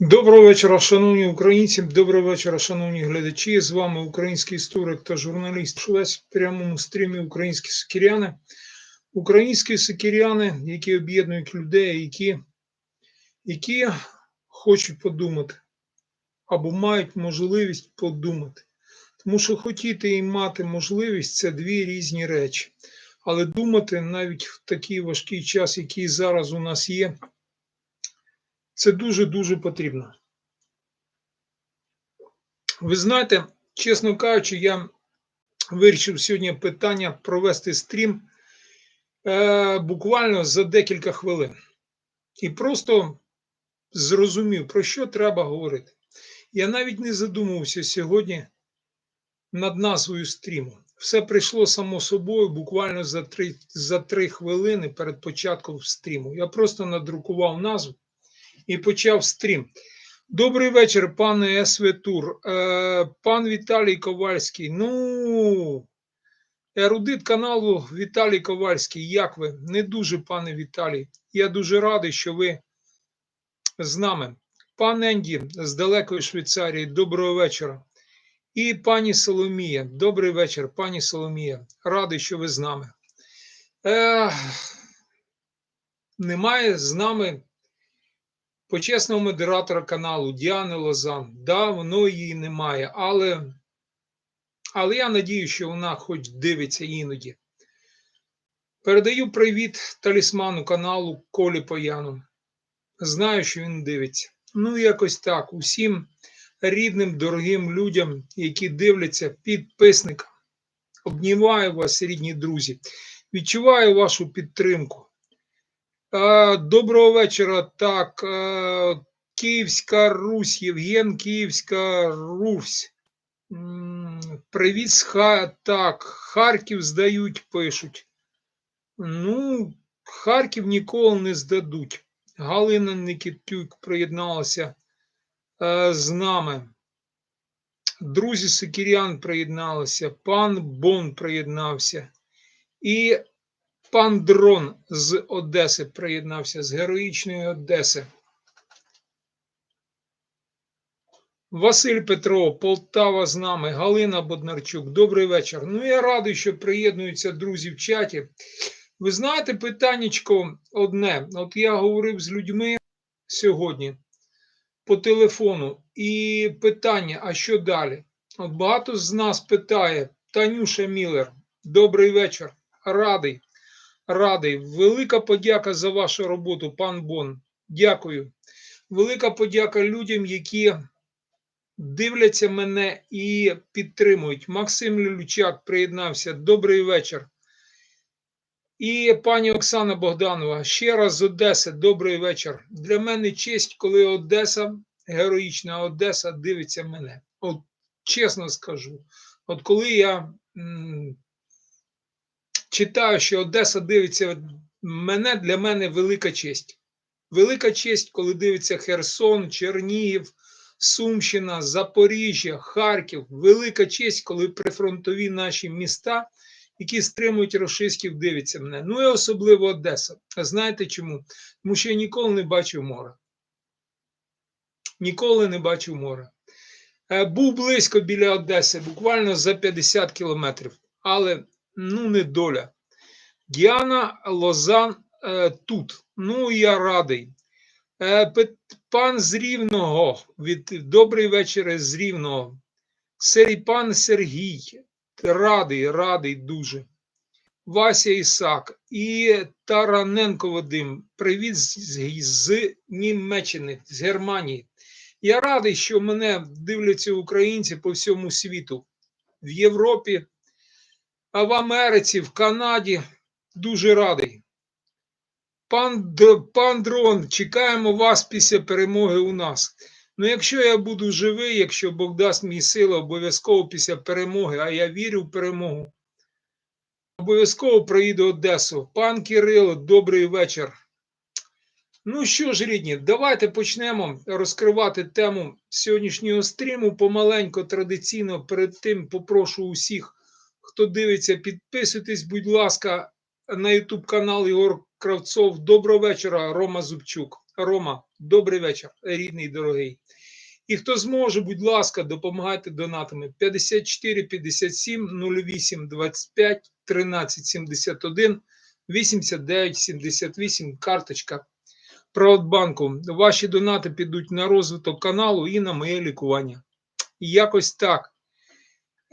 Доброго вечора, шановні українці. Доброго вечора, шановні глядачі. З вами український історик та журналіст Швець в прямому стрімі Українські сикіряни. Українські сикіряни, які об'єднують людей, які, які хочуть подумати або мають можливість подумати. Тому що хотіти і мати можливість це дві різні речі. Але думати навіть в такий важкий час, який зараз у нас є, це дуже-дуже потрібно. Ви знаєте, чесно кажучи, я вирішив сьогодні питання провести стрім е, буквально за декілька хвилин. І просто зрозумів, про що треба говорити. Я навіть не задумувався сьогодні над назвою стріму. Все прийшло само собою буквально за три, за три хвилини перед початком стріму. Я просто надрукував назву і почав стрім. Добрий вечір, пане СВ Е, пан Віталій Ковальський. Ну, ерудит каналу Віталій Ковальський. Як ви? Не дуже, пане Віталій. Я дуже радий, що ви з нами. Пан Енді з далекої Швейцарії, доброго вечора. І пані Соломія, добрий вечір, пані Соломія. Радий, що ви з нами. Е, немає з нами почесного модератора каналу Діани Лозан. Да, воно її немає, але, але я надію, що вона хоч дивиться іноді. Передаю привіт талісману каналу Колі Пояну. Знаю, що він дивиться. Ну, якось так. Усім рідним, дорогим людям, які дивляться, підписникам. Обнімаю вас, рідні друзі. Відчуваю вашу підтримку. Е, Доброго вечора. Так, е, Київська Русь, Євген Київська Русь. Привіт Ха... Так, Харків здають, пишуть. Ну, Харків ніколи не здадуть. Галина Никитюк приєдналася е, з нами. Друзі Сикірян приєдналися, пан Бон приєднався. І пан Дрон з Одеси приєднався, з героїчної Одеси. Василь Петров, Полтава з нами, Галина Боднарчук. Добрий вечір. Ну, я радий, що приєднуються друзі в чаті. Ви знаєте, питаннячко одне. От я говорив з людьми сьогодні по телефону, і питання: а що далі? От багато з нас питає Танюша Міллер, добрий вечір. Радий, радий. Велика подяка за вашу роботу, пан Бон. Дякую. Велика подяка людям, які дивляться мене і підтримують. Максим Лючак приєднався. Добрий вечір. І пані Оксана Богданова, ще раз з Одеси, добрий вечір. Для мене честь, коли Одеса, героїчна Одеса, дивиться мене. От чесно скажу, от коли я читаю, що Одеса дивиться мене, для мене велика честь. Велика честь, коли дивиться Херсон, Чернігів, Сумщина, Запоріжжя, Харків. Велика честь, коли прифронтові наші міста які стримують рашистів, дивиться мене. Ну і особливо Одеса. А знаєте чому? Тому що я ніколи не бачив мора. Ніколи не бачив мора. Е, Був близько біля Одеси, буквально за 50 кілометрів, але ну не доля. Діана Лозан е, тут. Ну, я радий. Е, Пан з Рівного, від добрий вечір з Рівного. Сергій, пан Сергій, радий, радий дуже. Вася Ісак і Тараненко Вадим. Привіт з, з, Німеччини, з Германії. Я радий, що мене дивляться українці по всьому світу, в Європі, в Америці, в Канаді. Дуже радий. Пан, пан Дрон, чекаємо вас після перемоги у нас. Ну, якщо я буду живий, якщо Бог дасть мені сили, обов'язково після перемоги, а я вірю в перемогу, обов'язково приїду Одесу. Пан Кирило, добрий вечір. Ну що ж, рідні, давайте почнемо розкривати тему сьогоднішнього стріму. Помаленько, традиційно, перед тим попрошу усіх, хто дивиться, підписуйтесь, будь ласка, на YouTube канал Ігор Кравцов. Доброго вечора, Рома Зубчук. Рома, добрий вечір, рідний дорогий. І хто зможе, будь ласка, допомагайте донатами 54 57 08 25 13 71 89 78 карточка Приватбанку. Ваші донати підуть на розвиток каналу і на моє лікування. Якось так.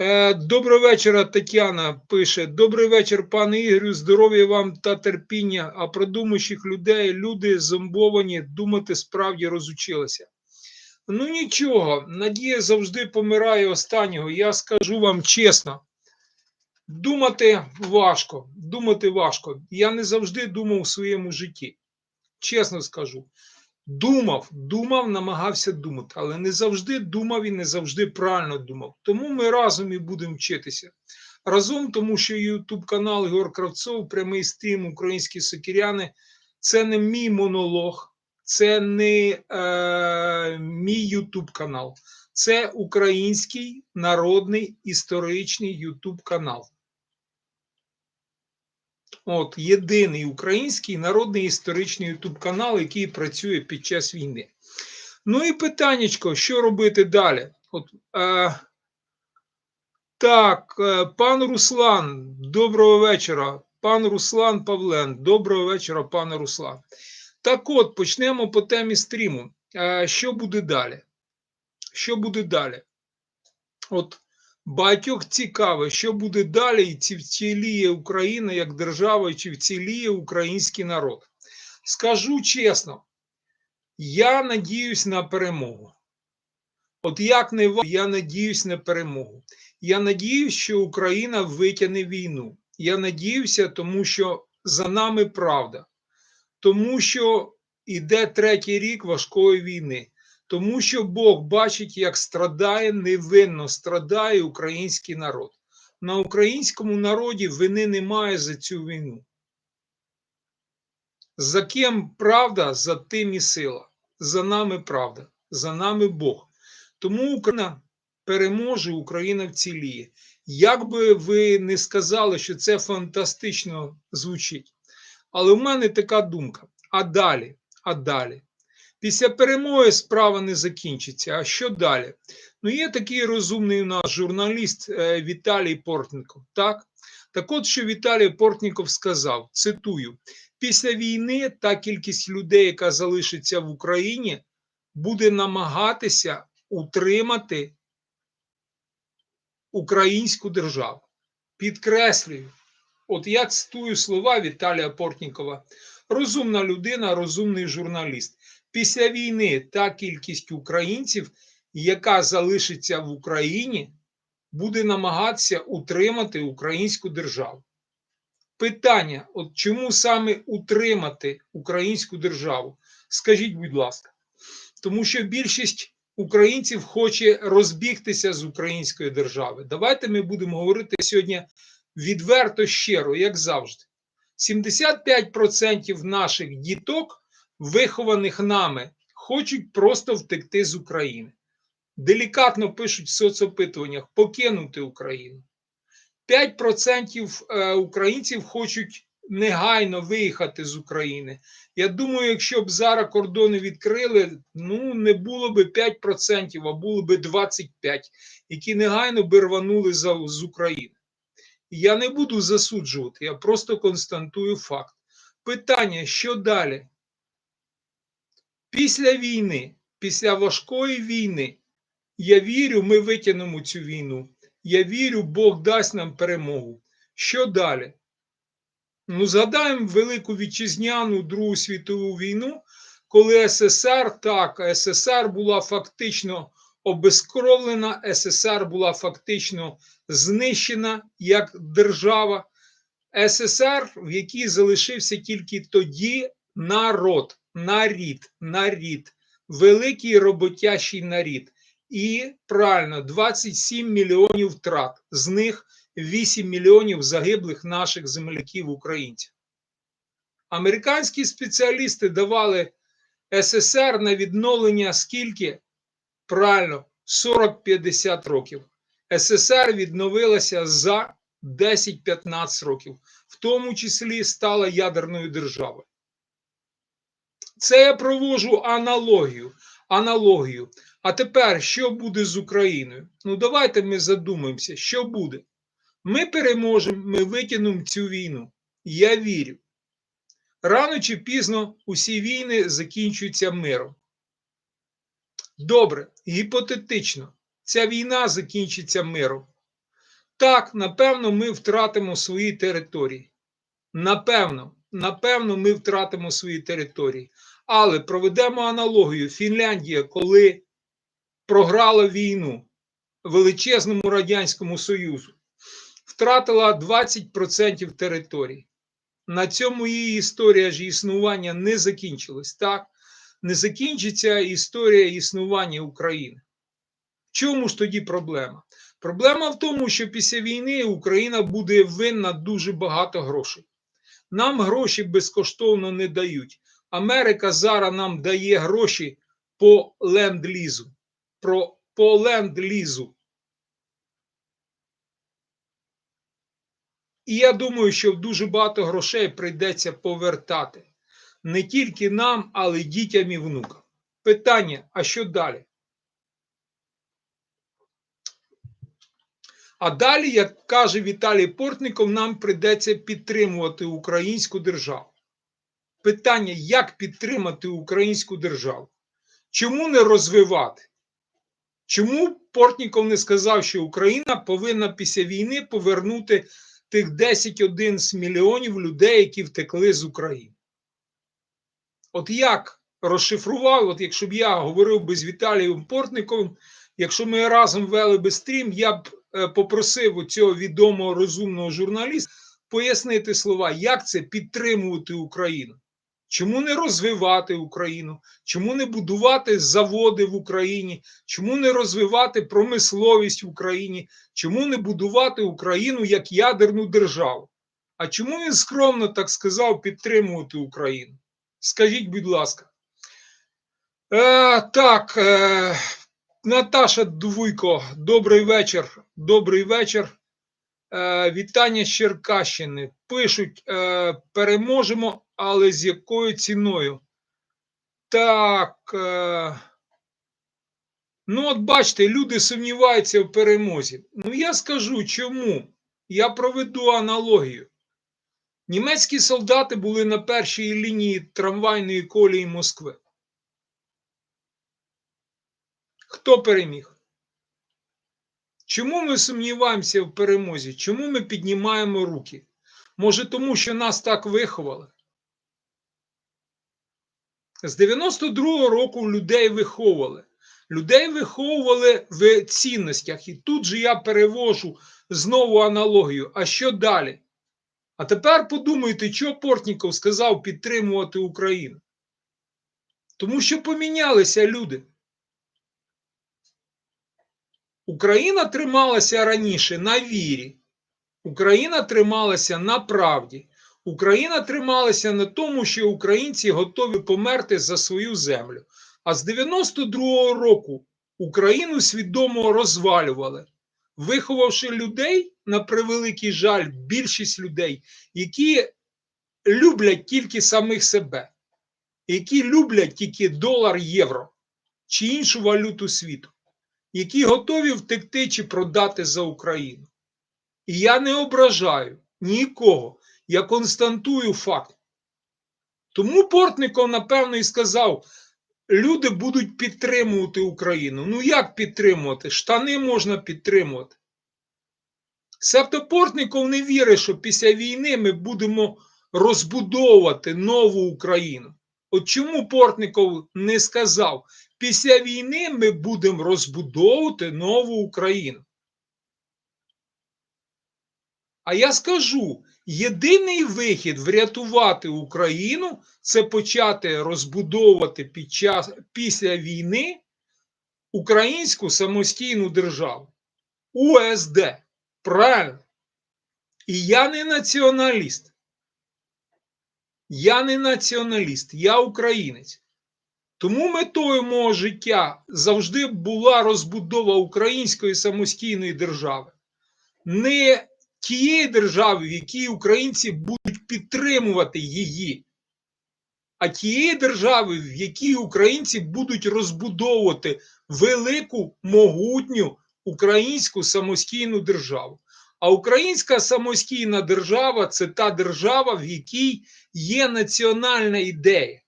Е, Доброго вечора, Тетяна пише. Добрий вечір, пане Ігорю. Здоров'я вам та терпіння. А про думаючих людей люди зомбовані, думати справді розучилися. Ну нічого, надія завжди помирає останнього. Я скажу вам чесно. Думати важко, думати важко. Я не завжди думав у своєму житті. Чесно скажу. Думав, думав, намагався думати, але не завжди думав і не завжди правильно думав. Тому ми разом і будемо вчитися. Разом, тому що YouTube канал Ігор Кравцов, прямий стрім Українські сокіряни це не мій монолог, це не е, мій YouTube канал, це український народний історичний YouTube канал. От єдиний український народний історичний YouTube канал, який працює під час війни. Ну і питаннячко, що робити далі? От, е, так, е, пан Руслан, доброго вечора. Пан Руслан Павлен, доброго вечора, пане Руслан. Так от, почнемо по темі стріму. Е, що буде далі? Що буде далі? От багатьох цікаве, що буде далі, і чи вціліє Україна як держава, чи вціліє український народ. Скажу чесно, я надіюсь на перемогу. От як не ва- я надіюсь на перемогу. Я надіюсь, що Україна витягне війну. Я надіюся, тому що за нами правда, тому що іде третій рік важкої війни. Тому що Бог бачить, як страдає невинно страдає український народ. На українському народі вини немає за цю війну. За ким правда, за тим і сила. За нами правда, за нами Бог. Тому Україна переможе, Україна вціліє. Як би ви не сказали, що це фантастично звучить. Але в мене така думка: а далі, а далі. Після перемоги справа не закінчиться. А що далі? Ну, є такий розумний у нас журналіст е, Віталій Портніков. Так? так от, що Віталій Портніков сказав: цитую: після війни та кількість людей, яка залишиться в Україні, буде намагатися утримати українську державу. Підкреслюю, от я цитую слова Віталія Портнікова. Розумна людина, розумний журналіст після війни та кількість українців, яка залишиться в Україні, буде намагатися утримати українську державу. Питання: от чому саме утримати українську державу? Скажіть, будь ласка, тому що більшість українців хоче розбігтися з української держави. Давайте ми будемо говорити сьогодні відверто щиро, як завжди. 75% наших діток вихованих нами, хочуть просто втекти з України. Делікатно пишуть в соцопитуваннях покинути Україну. 5% е, українців хочуть негайно виїхати з України. Я думаю, якщо б зараз кордони відкрили, ну не було б 5%, а було б 25%, які негайно би рванули з України. Я не буду засуджувати, я просто констатую факт. Питання: що далі? Після війни, після важкої війни, я вірю, ми витягнемо цю війну. Я вірю, Бог дасть нам перемогу. Що далі? Ну, згадаємо Велику Вітчизняну Другу світову війну, коли СССР, так, СССР була фактично обезкровлена, СССР була фактично знищена як держава. СССР, в якій залишився тільки тоді народ нарід, нарід, великий роботящий нарід. І правильно, 27 мільйонів втрат, з них 8 мільйонів загиблих наших земляків українців. Американські спеціалісти давали СССР на відновлення скільки? Правильно, 40-50 років. СССР відновилася за 10-15 років, в тому числі стала ядерною державою. Це я провожу аналогію. аналогію. А тепер що буде з Україною? Ну, давайте ми задумаємося, що буде. Ми переможемо, ми витягнемо цю війну. Я вірю. Рано чи пізно усі війни закінчуються миром. Добре, гіпотетично, ця війна закінчиться миром. Так, напевно, ми втратимо свої території. Напевно, напевно, ми втратимо свої території. Але проведемо аналогію. Фінляндія, коли програла війну величезному Радянському Союзу, втратила 20% території. На цьому її історія ж існування не закінчилась. Так, не закінчиться історія існування України. В чому ж тоді проблема? Проблема в тому, що після війни Україна буде винна дуже багато грошей. Нам гроші безкоштовно не дають. Америка зараз нам дає гроші по ленд-лізу. Про, по ленд-лізу. І я думаю, що дуже багато грошей прийдеться повертати. Не тільки нам, але й дітям і внукам. Питання: а що далі? А далі, як каже Віталій Портников, нам прийдеться підтримувати українську державу. Питання, як підтримати українську державу? Чому не розвивати? Чому Портніков не сказав, що Україна повинна після війни повернути тих 10-11 мільйонів людей, які втекли з України? От як розшифрував, от якщо б я говорив би з Віталієм Портниковим, якщо ми разом вели би стрім, я б попросив у цього відомого розумного журналіста пояснити слова, як це підтримувати Україну. Чому не розвивати Україну? Чому не будувати заводи в Україні? Чому не розвивати промисловість в Україні? Чому не будувати Україну як ядерну державу? А чому він скромно так сказав підтримувати Україну? Скажіть, будь ласка. Е, Так, е, Наташа Двуйко, добрий вечір. Добрий вечір. Е, Вітання з Черкащини. Пишуть: е, переможемо, але з якою ціною? Так. Е, ну, от бачите, люди сумніваються в перемозі. Ну, я скажу чому. Я проведу аналогію. Німецькі солдати були на першій лінії трамвайної колії Москви. Хто переміг? Чому ми сумніваємося в перемозі? Чому ми піднімаємо руки? Може, тому що нас так виховали? З 92-го року людей виховували. Людей виховували в цінностях. І тут же я перевожу знову аналогію. А що далі? А тепер подумайте, що Портніков сказав підтримувати Україну. Тому що помінялися люди. Україна трималася раніше на вірі, Україна трималася на правді, Україна трималася на тому, що українці готові померти за свою землю. А з 92-го року Україну свідомо розвалювали, виховавши людей, на превеликий жаль, більшість людей, які люблять тільки самих себе, які люблять тільки долар євро чи іншу валюту світу які готові втекти чи продати за Україну. І я не ображаю нікого, я константую факт. Тому Портников, напевно, і сказав: люди будуть підтримувати Україну. Ну як підтримувати? Штани можна підтримувати. Себто Портников не вірить, що після війни ми будемо розбудовувати нову Україну. От чому Портников не сказав, після війни ми будемо розбудовувати нову Україну. А я скажу: єдиний вихід врятувати Україну це почати розбудовувати під час після війни українську самостійну державу. УСД. Правильно. І я не націоналіст. Я не націоналіст, я українець. Тому метою мого життя завжди була розбудова української самостійної держави, не тієї держави, в якій українці будуть підтримувати її, а тієї держави, в якій українці будуть розбудовувати велику могутню українську самостійну державу. А українська самостійна держава це та держава, в якій є національна ідея.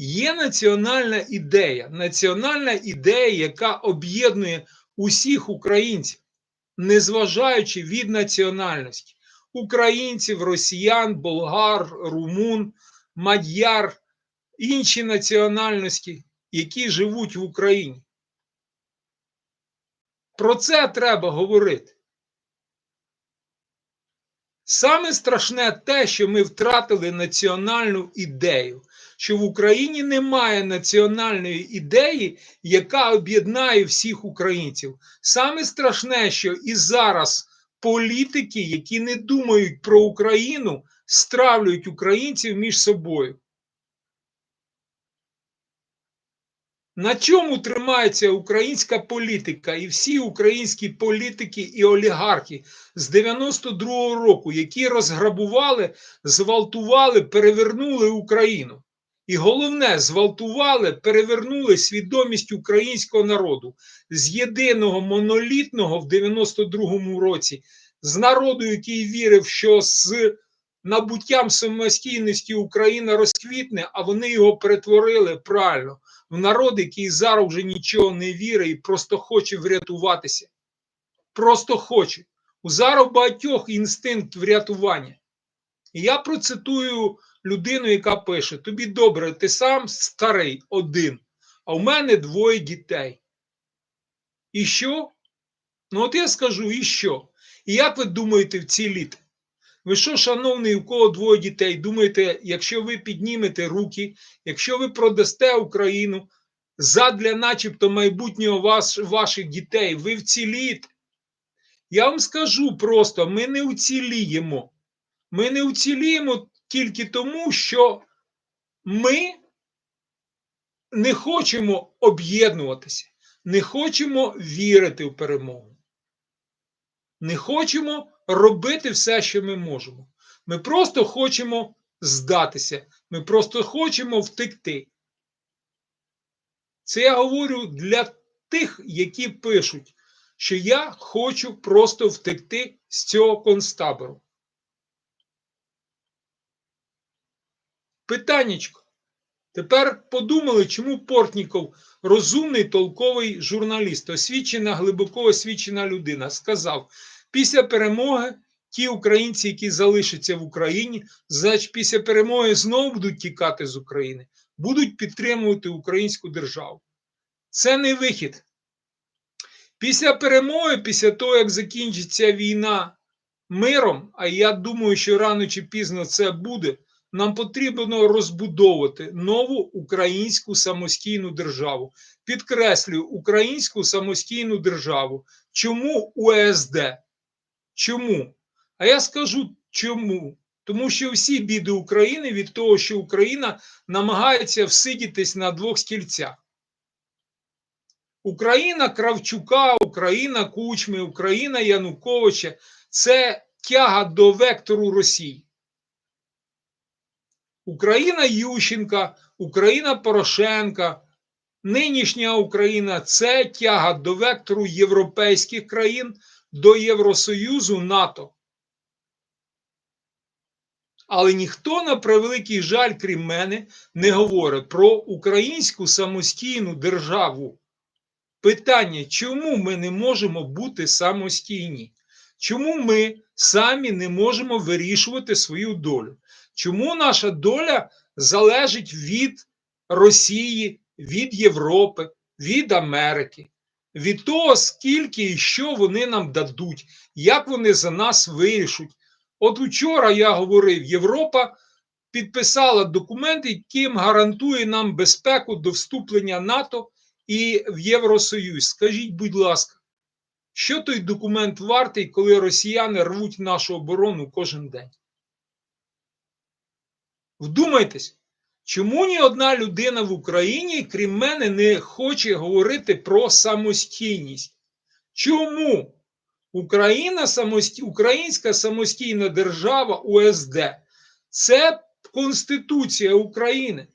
Є національна ідея, національна ідея, яка об'єднує усіх українців, незважаючи від національності українців, росіян, болгар, румун, мадяр, інші національності, які живуть в Україні. Про це треба говорити. Саме страшне те, що ми втратили національну ідею, що в Україні немає національної ідеї, яка об'єднає всіх українців. Саме страшне, що і зараз політики, які не думають про Україну, стравлюють українців між собою. На чому тримається українська політика і всі українські політики і олігархи з 92-го року, які розграбували, зґвалтували, перевернули Україну? І головне, зґвалтували, перевернули свідомість українського народу з єдиного монолітного в 92-му році, з народу, який вірив, що з набуттям самостійності Україна розквітне, а вони його перетворили правильно в народ, який зараз вже нічого не вірить і просто хоче врятуватися. Просто хоче. У зараз багатьох інстинкт врятування. І я процитую людину, яка пише: Тобі добре, ти сам старий один, а в мене двоє дітей. І що? Ну, от я скажу, і що? І як ви думаєте вціліти? Ви що, шановний, у кого двоє дітей, думаєте, якщо ви піднімете руки, якщо ви продасте Україну задля, начебто, майбутнього вас, ваших дітей, ви вцілієте? Я вам скажу просто: ми не уціліємо. Ми не уціліємо тільки тому, що ми не хочемо об'єднуватися, не хочемо вірити в перемогу. Не хочемо робити все, що ми можемо. Ми просто хочемо здатися, ми просто хочемо втекти. Це я говорю для тих, які пишуть, що я хочу просто втекти з цього концтабору. Питаннячко. Тепер подумали, чому Портніков розумний толковий журналіст, освічена, глибоко освічена людина, сказав: після перемоги ті українці, які залишаться в Україні, значить після перемоги знову будуть тікати з України, будуть підтримувати українську державу. Це не вихід. Після перемоги, після того, як закінчиться війна миром, а я думаю, що рано чи пізно це буде нам потрібно розбудовувати нову українську самостійну державу. Підкреслюю українську самостійну державу. Чому УСД? Чому? А я скажу чому. Тому що всі біди України від того, що Україна намагається всидітись на двох стільцях. Україна Кравчука, Україна Кучми, Україна Януковича це тяга до вектору Росії. Україна Ющенка, Україна Порошенка, нинішня Україна це тяга до вектору європейських країн до Євросоюзу НАТО. Але ніхто, на превеликий жаль, крім мене, не говорить про українську самостійну державу. Питання, чому ми не можемо бути самостійні? Чому ми самі не можемо вирішувати свою долю? Чому наша доля залежить від Росії, від Європи, від Америки, від того, скільки і що вони нам дадуть, як вони за нас вирішуть? От учора я говорив, Європа підписала документ, яким гарантує нам безпеку до вступлення НАТО і в Євросоюз. Скажіть, будь ласка, що той документ вартий, коли росіяни рвуть нашу оборону кожен день? Вдумайтесь, чому ні одна людина в Україні, крім мене, не хоче говорити про самостійність? Чому Україна самості... Українська самостійна держава УСД це Конституція України,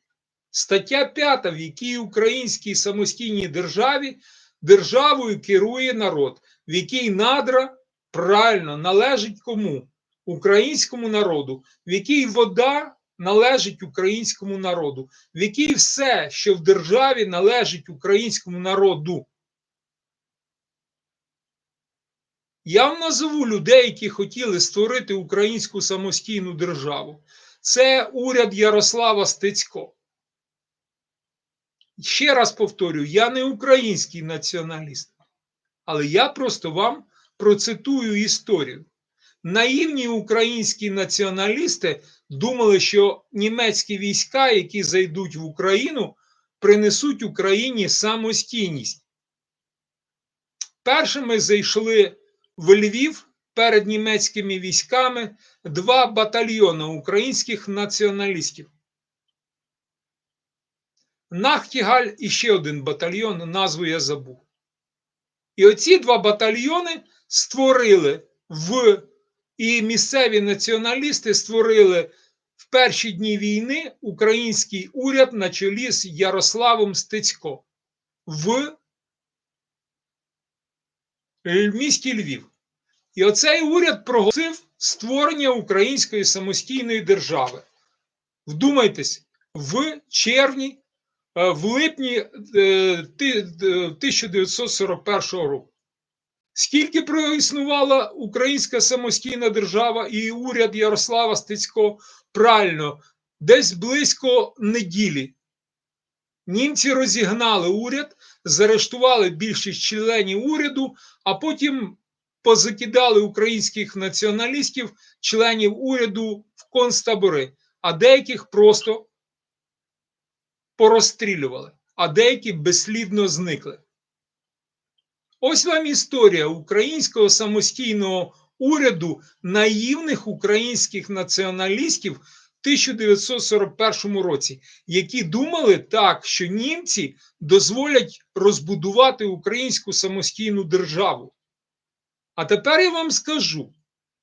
стаття 5, в якій українській самостійній державі державою керує народ, в якій надра правильно належить кому? Українському народу, в якій вода належить українському народу, в якій все, що в державі належить українському народу. Я вам назову людей, які хотіли створити українську самостійну державу. Це уряд Ярослава Стецько. Ще раз повторю: я не український націоналіст, але я просто вам процитую історію. Наївні українські націоналісти думали, що німецькі війська, які зайдуть в Україну, принесуть Україні самостійність. Першими зайшли в Львів перед німецькими військами два батальйони українських націоналістів. Нахтігаль і ще один батальйон, назву я забув. І оці два батальйони створили в і місцеві націоналісти створили в перші дні війни український уряд на чолі з Ярославом Стецько в місті Львів. І оцей уряд проголосив створення української самостійної держави. Вдумайтесь, в червні, е, в липні е, ти- е, 1941 року. Скільки проіснувала українська самостійна держава і уряд Ярослава Стецько? Правильно, десь близько неділі. Німці розігнали уряд, заарештували більшість членів уряду, а потім позакидали українських націоналістів, членів уряду в концтабори, а деяких просто порозстрілювали, а деякі безслідно зникли. Ось вам історія українського самостійного уряду наївних українських націоналістів в 1941 році, які думали так, що німці дозволять розбудувати українську самостійну державу. А тепер я вам скажу: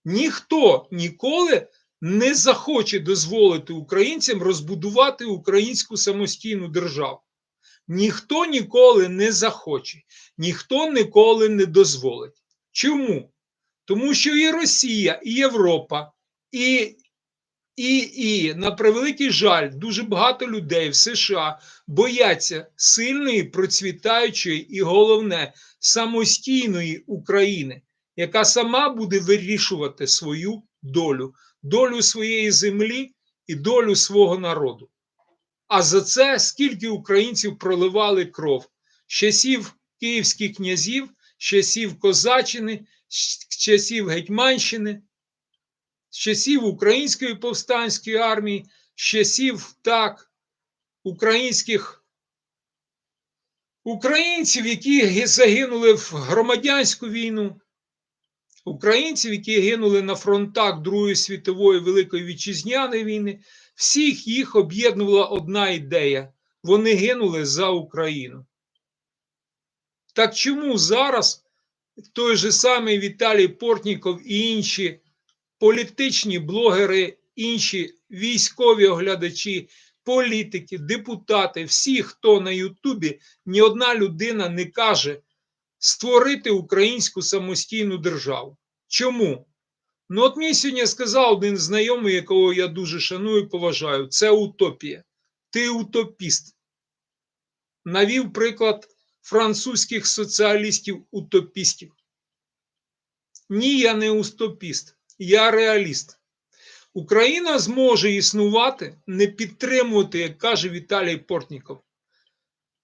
ніхто ніколи не захоче дозволити українцям розбудувати українську самостійну державу. Ніхто ніколи не захоче, ніхто ніколи не дозволить. Чому? Тому що і Росія, і Європа, і, і, і на превеликий жаль, дуже багато людей в США бояться сильної, процвітаючої і головне самостійної України, яка сама буде вирішувати свою долю, долю своєї землі і долю свого народу. А за це скільки українців проливали кров з часів київських князів, часів Козаччини, з часів Гетьманщини, з часів Української повстанської армії, з часів так українських українців, які загинули в громадянську війну, українців, які гинули на фронтах Другої світової Великої Вітчизняної війни. Всіх їх об'єднувала одна ідея: вони гинули за Україну. Так чому зараз той же самий Віталій Портніков і інші політичні блогери, інші військові оглядачі, політики, депутати, всі, хто на Ютубі, ні одна людина не каже створити українську самостійну державу? Чому? Ну, от мені сьогодні сказав один знайомий, якого я дуже шаную і поважаю, це утопія. Ти утопіст. Навів приклад французьких соціалістів-утопістів. Ні, я не утопіст, я реаліст. Україна зможе існувати, не підтримувати, як каже Віталій Портніков.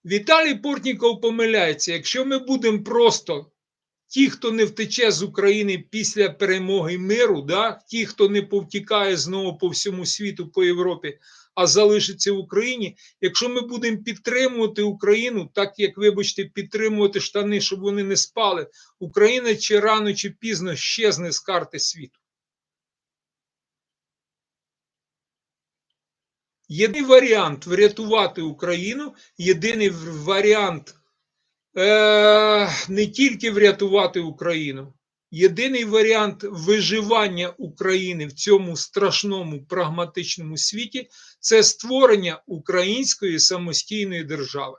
Віталій Портніков помиляється, якщо ми будемо просто ті, хто не втече з України після перемоги миру, да, ті, хто не повтікає знову по всьому світу, по Європі, а залишиться в Україні. Якщо ми будемо підтримувати Україну, так як, вибачте, підтримувати штани, щоб вони не спали, Україна чи рано, чи пізно щезне з карти світу. Єдиний варіант врятувати Україну, єдиний варіант не тільки врятувати Україну, єдиний варіант виживання України в цьому страшному прагматичному світі це створення української самостійної держави.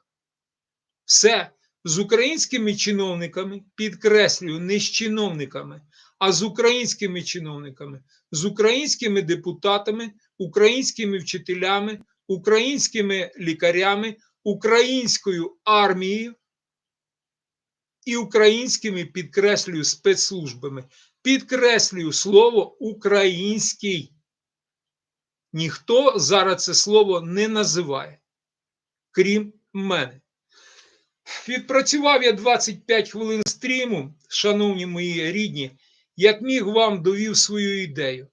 Все з українськими чиновниками, підкреслюю, не з чиновниками, а з українськими чиновниками, з українськими депутатами, українськими вчителями, українськими лікарями, українською армією і українськими підкреслюю спецслужбами. Підкреслюю слово український. Ніхто зараз це слово не називає, крім мене. Відпрацював я 25 хвилин стріму, шановні мої рідні, як міг вам довів свою ідею.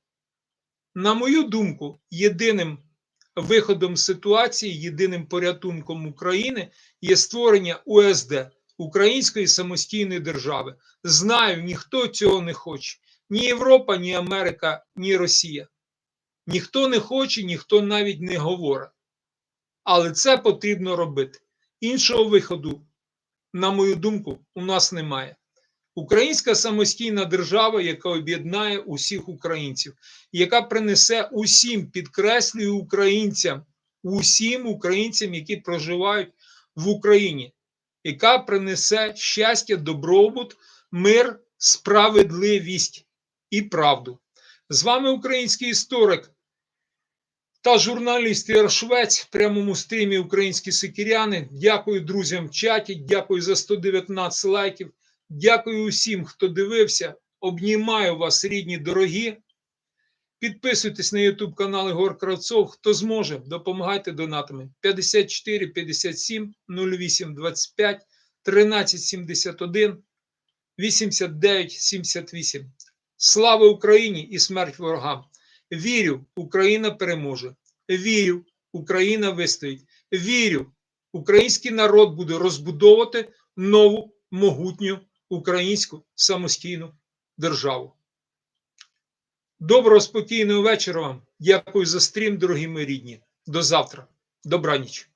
На мою думку, єдиним виходом ситуації, єдиним порятунком України є створення УСД Української самостійної держави. Знаю, ніхто цього не хоче. Ні Європа, ні Америка, ні Росія. Ніхто не хоче, ніхто навіть не говорить. Але це потрібно робити. Іншого виходу, на мою думку, у нас немає. Українська самостійна держава, яка об'єднає усіх українців, яка принесе усім, підкреслюю українцям, усім українцям, які проживають в Україні, яка принесе щастя, добробут, мир, справедливість і правду. З вами український історик та журналіст Ігор Швець в прямому стрімі Українські Сикіряни. Дякую друзям в чаті, дякую за 119 лайків. Дякую усім, хто дивився. Обнімаю вас, рідні, дорогі. Підписуйтесь на YouTube канал Ігор Кравцов. Хто зможе, допомагайте донатами 54 57 08 25 13 71 89 78. Слава Україні і смерть ворогам! Вірю, Україна переможе. Вірю, Україна вистоїть. Вірю, український народ буде розбудовувати нову могутню українську самостійну державу. Доброго спокійного вечора вам. Дякую за стрім, дорогі мої рідні. До завтра. Добраніч.